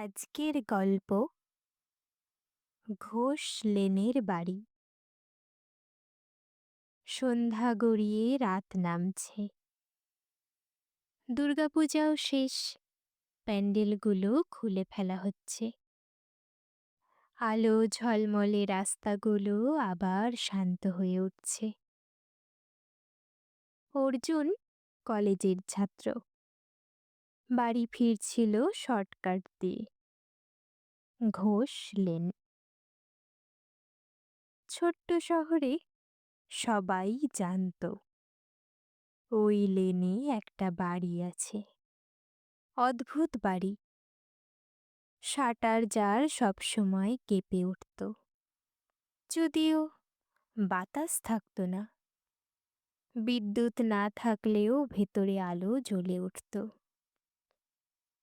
আজকের গল্প ঘোষ লেনের বাড়ি। সন্ধ্যা গড়িয়ে রাত নামছে। দুর্গাপূজাও শেষ। প্যান্ডেলগুলো খুলে ফেলা হচ্ছে। আলো ঝলমলে রাস্তাগুলো আবার শান্ত হয়ে উঠছে। অর্জুন কলেজের ছাত্র। বাড়ি ফিরছিল শর্টকাট দিয়ে। ঘোষ লেন। ছোট্ট শহরে সবাই জানত, ওই লেনে একটা বাড়ি আছে। অদ্ভুত বাড়ি। শাটার জার সবসময় কেঁপে উঠত। যদিও বাতাস থাকতো না। বিদ্যুৎ না থাকলেও ভেতরে আলো জ্বলে উঠত।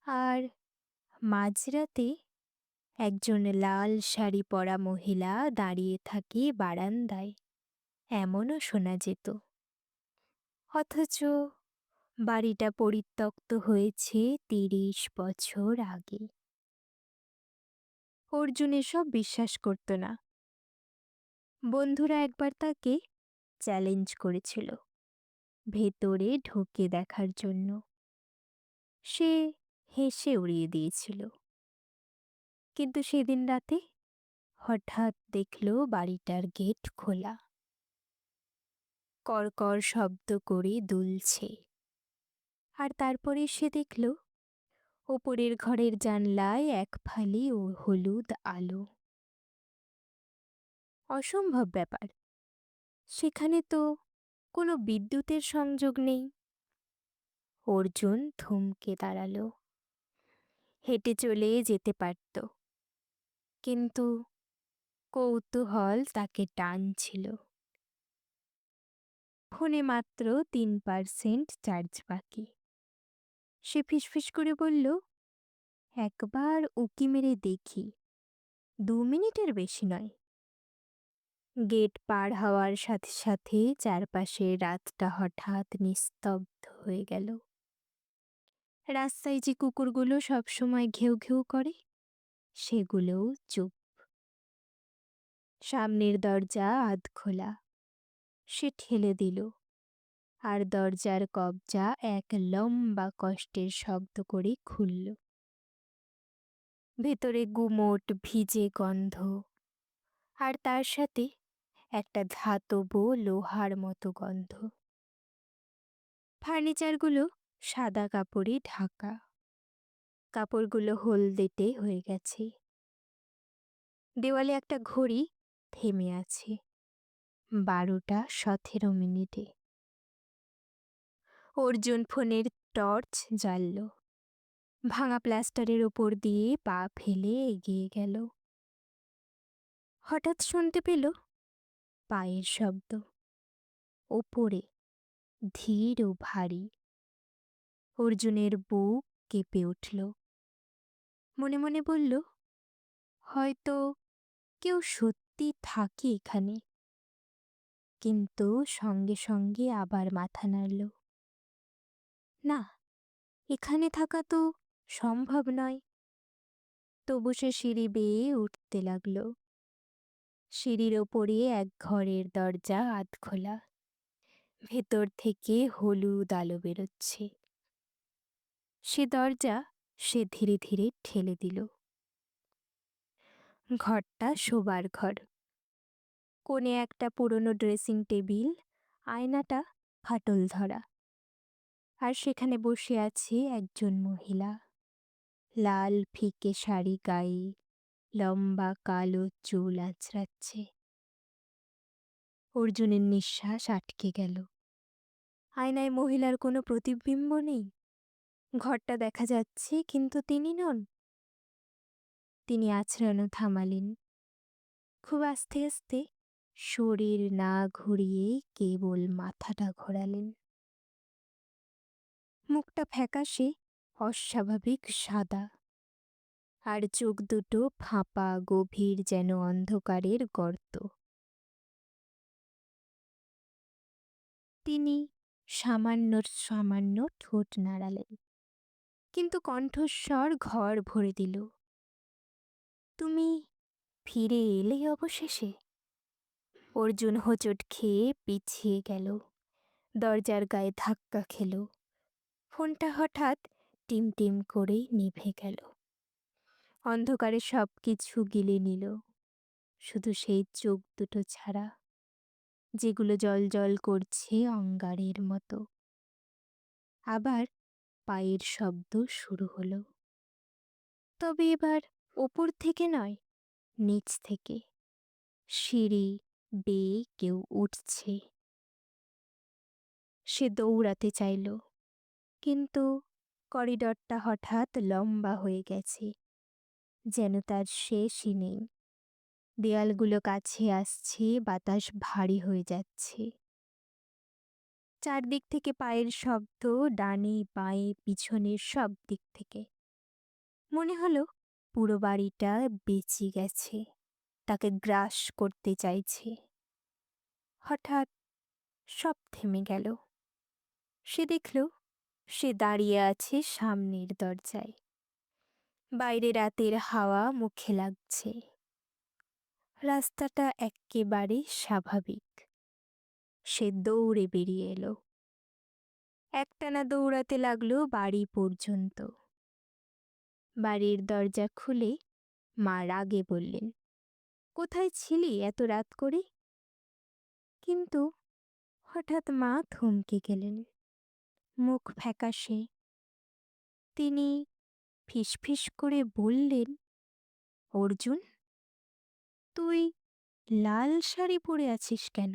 আর মাঝরাতে একজন লাল শাড়ি পরা মহিলা দাঁড়িয়ে থাকে বারান্দায়। এমনও শোনা যেত। অথচ বাড়িটা পরিত্যক্ত হয়েছে তিরিশ বছর আগে। অর্জুন এসব বিশ্বাস করত না। বন্ধুরা একবার তাকে চ্যালেঞ্জ করেছিল ভেতরে ঢোকে দেখার জন্য। সে হেসে উড়িয়ে দিয়েছিল। কিন্তু সেদিন রাতে হঠাৎ দেখল বাড়িটার গেট খোলা। কড়কড় শব্দ করে দুলছে। আর তারপরে সে দেখল, ওপরের ঘরের জানলায় এক ফালি ও হলুদ আলো। অসম্ভব ব্যাপার। সেখানে তো কোনো বিদ্যুতের সংযোগ নেই। অর্জুন থমকে দাঁড়াল। হেঁটে চলে যেতে পারত। কিন্তু কৌতূহল তাকে টানছিল। ফোনে মাত্র তিন পার্সেন্ট চার্জ বাকি। সে ফিসফিস করে বলল, একবার উকি মেরে দেখি। দু মিনিটের বেশি নয়। গেট পার হওয়ার সাথে সাথে চারপাশের রাতটা হঠাৎ নিস্তব্ধ হয়ে গেল। রাস্তায় যে কুকুরগুলো সবসময় ঘেউ ঘেউ করে, সেগুলোও চুপ। সামনের দরজা আধ খোলা। সে ঠেলে দিল। আর দরজার কবজা এক লম্বা কষ্টের শব্দ করে খুলল। ভেতরে গুমোট ভিজে গন্ধ। আর তার সাথে একটা ধাতব লোহার মতো গন্ধ। ফার্নিচারগুলো সাদা কাপড়ে ঢাকা। কাপড়গুলো হলদেটে হয়ে গেছে। দেওয়ালে একটা ঘড়ি থেমে আছে। বারোটা সতেরো মিনিটে। অর্জুন ফোনের টর্চ জ্বালল। ভাঙা প্লাস্টারের ওপর দিয়ে পা ফেলে এগিয়ে গেল। হঠাৎ শুনতে পেল পায়ের শব্দ। ওপরে, ধীর ও ভারী। অর্জুনের বুক কেঁপে উঠল। মনে মনে বলল, হয়তো কেউ সত্যি থাকে এখানে। কিন্তু সঙ্গে সঙ্গে আবার মাথা নাড়ল। না, এখানে থাকা তো সম্ভব নয়। তবু সে সিঁড়ি বেয়ে উঠতে লাগল। সিঁড়ির ওপরে এক ঘরের দরজা আধ খোলা ভেতর থেকে হলুদ আলো বেরোচ্ছে। সে দরজা সে ধীরে ধীরে ঠেলে দিল। ঘরটা শোবার ঘর। কোণে একটা পুরনো ড্রেসিং টেবিল, আয়নাটা ফাটল ধরা। আর সেখানে বসে আছে একজন মহিলা। লাল ফিকে শাড়ি গায়ে, লম্বা কালো চুল আঁচড়াচ্ছে। অর্জুনের নিঃশ্বাস আটকে গেল। আয়নায় মহিলার কোনো প্রতিবিম্ব নেই। ঘরটা দেখা যাচ্ছে, কিন্তু তিনি নন। তিনি আছড়ানো থামালেন। খুব আস্তে আস্তে শরীর না ঘুরিয়ে কেবল মাথাটা ঘোরালেন। মুখটা ফ্যাকাশে, অস্বাভাবিক সাদা। আর চোখ দুটো ফাঁপা, গভীর যেন অন্ধকারের গর্ত। তিনি সামান্য সামান্য ঠোঁট নাড়ালেন। কিন্তু কণ্ঠস্বর ঘর ভরে দিল। তুমি ফিরে এলে অবশেষে? অর্জুন হোঁচট খেয়ে পিছিয়ে গেল। দরজার গায়ে ধাক্কা খেল। ফোনটা হঠাৎ টিম টিম করে নিভে গেল। অন্ধকারে সব কিছু গিলে নিল। শুধু সেই চোখ দুটো ছাড়া, যেগুলো জল জল করছে অঙ্গারের মতো। আবার পায়ের শব্দ শুরু হলো। তবে এবার ওপর থেকে নয়, নিচ থেকে। সিঁড়ি বেয়ে কেউ উঠছে। সে দৌড়াতে চাইল, কিন্তু করিডরটা হঠাৎ লম্বা হয়ে গেছে, যেন তার শেষই নেই। দেয়ালগুলো কাছে আসছে, বাতাস ভারী হয়ে যাচ্ছে। চারদিক থেকে পায়ের শব্দ, ডানে বাঁয়ে পিছনের সব দিক থেকে। মনে হলো পুরো বাড়িটা বেঁচে গেছে, তাকে গ্রাস করতে চাইছে। হঠাৎ সব থেমে গেল। সে দেখল সে দাঁড়িয়ে আছে সামনের দরজায়। বাইরে রাতের হাওয়া মুখে লাগছে। রাস্তাটা এক্কেবারে স্বাভাবিক। সে দৌড়ে বেরিয়ে এলো। একটানা দৌড়াতে লাগল বাড়ি পর্যন্ত। বাড়ির দরজা খুলে মা রাগে বললেন, কোথায় ছিলি এত রাত করে? কিন্তু হঠাৎ মা থমকে গেলেন, মুখ ফ্যাকাশে। তিনি ফিসফিস করে বললেন, অর্জুন, তুই লাল শাড়ি পরে আছিস কেন?